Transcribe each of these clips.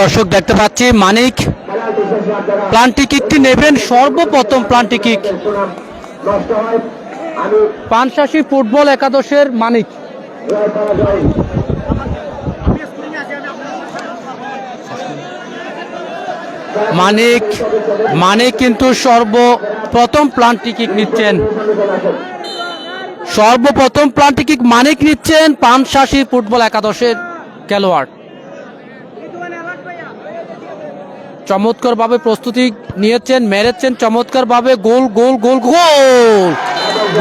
দর্শক দেখতে পাচ্ছি মানিক। প্লান্টি নেবেন? সর্বপ্রথম প্লান্টি পানশাসী ফুটবল একাদশের মানিক। মানিক মানিক কিন্তু সর্বপ্রথম প্লান্টি কিক নিচ্ছেন। সর্বপ্রথম প্লান্টি কিক মানিক নিচ্ছেন পানশাসী ফুটবল একাদশের খেলোয়াড়। চমৎকার ভাবে প্রস্তুতি নিয়েছেন, মেরেছেন চমৎকার ভাবে গোল গোল গোল গোল!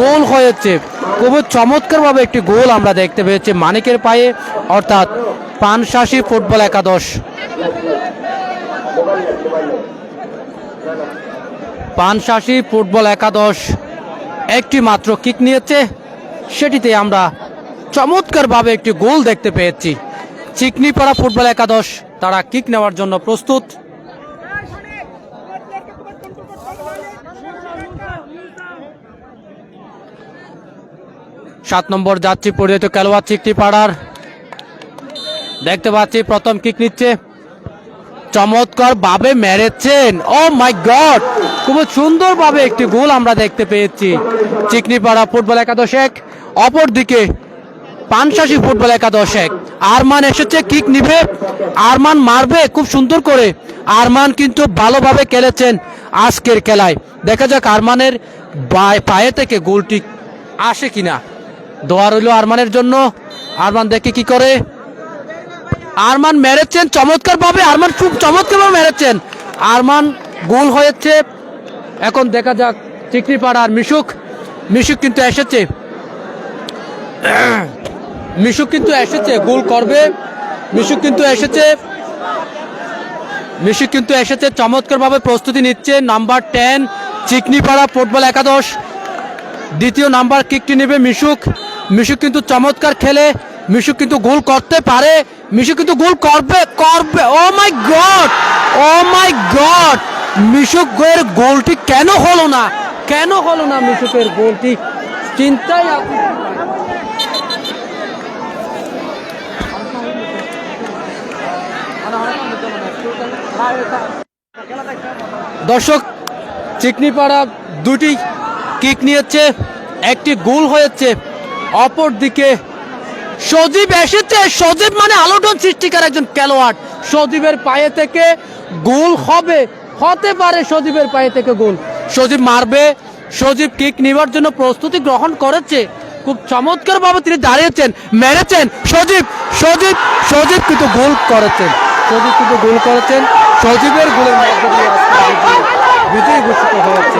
গোল হয়েছে। খুবই চমৎকার ভাবে একটি গোল আমরা দেখতে পেয়েছি মানিকের পায়ে, অর্থাৎ পানশাসী ফুটবল একাদশ। পানশাসী ফুটবল একাদশ একটি মাত্র কিক নিয়েছে। সেটিতে আমরা চমৎকারভাবে একটি গোল দেখতে পেয়েছি। চিকনিপাড়া ফুটবল একাদশ, তারা কিক নেওয়ার জন্য প্রস্তুত। সাত নম্বর যাত্রী পরিচিত খেলোয়াড় চিকটি পাড়ার। দেখতে পাচ্ছি প্রথম কিক নিচ্ছে। চমৎকার ভাবে মেরেছেন। ও মাই গড খুব সুন্দর ভাবে একটি গোল আমরা দেখতে পেয়েছি। চিকনিপাড়া ফুটবল একাদশ এক অপরদিকে পানশাসী ফুটবল একাদশ এক আরমান এসেছে কিক নিবে। আরমান মারবে, খুব সুন্দর করে। আরমান কিন্তু ভালোভাবে খেলেছেন আজকের খেলায়। দেখা যাক আরমানের পায়ে থেকে গোলটি আসে কিনা। দোয়া রইল আরমানের জন্য। আরমান দেখে কি করে? আরমান মেরেছেন চমৎকার ভাবে আরমান খুব চমৎকার ভাবে মেরেছেন। আরমান গোল হয়েছে। এখন দেখা যাক চিকনিপাড়ার মিশুক। মিশুক কিন্তু এসেছে। মিশুক কিন্তু এসেছে, গোল করবে। মিশুক কিন্তু এসেছে। মিশুক কিন্তু এসেছে চমৎকার ভাবে প্রস্তুতি নিচ্ছে। নাম্বার টেন, চিকনিপাড়া ফুটবল একাদশ। দ্বিতীয় নাম্বার কিকটি নেবে মিশুক। মিশুক কিন্তু চমৎকার খেলে, মিশুক কিন্তু গোল করতে পারে, মিশুক কিন্তু গোল করবে করবে ও মাই গড ও মাই গড মিশুকের গোলটি কেন হলো না? কেন হলো না মিশুকের গোলটি? আপনি দর্শক, চিকনিপাড়া দুটি কিক নিয়েছে, একটি গোল হয়েছে। অপর দিকে সজীব এসেছে। সজীব মানে আলোড়ন সৃষ্টিকার একজন খেলোয়াড়। সজীবের পায়ে থেকে গোল হবে, হতে পারে সজীবের পায়ে থেকে গোল। সজীব মারবে, সজীব কিক নেওয়ার জন্য প্রস্তুতি গ্রহণ করেছে। খুব চমৎকার ভাবে তিনি দাঁড়িয়েছেন, মেরেছেন। সজীব সজীব সজীব কিন্তু গোল করেছেন। সজীব কিন্তু গোল করেছেন। সজীবের গোলের মধ্যে বিজয়ী ঘোষিত হয়েছে।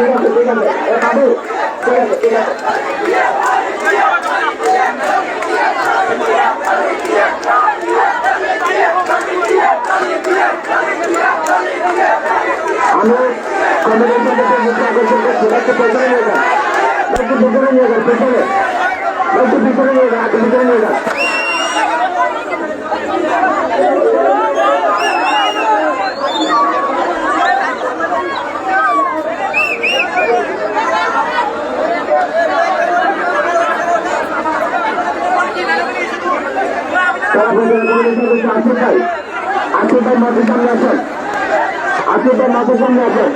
ঠিক আছে ঠিক আছে বাবু ঠিক আছে ঠিক আছে আমি কমিটির সাথে মুখে আকর্ষণ করছি একটু পেছনে নিয়ে যান একটু পেছনে নিয়ে যান পেছনে একটু পিছনে নিয়ে যান একটু পিছনে নিয়ে যান আসিফ ভাই আসিফ ভাই মাঠের সামনে আসেন ভাই মাঠের সামনে আসেন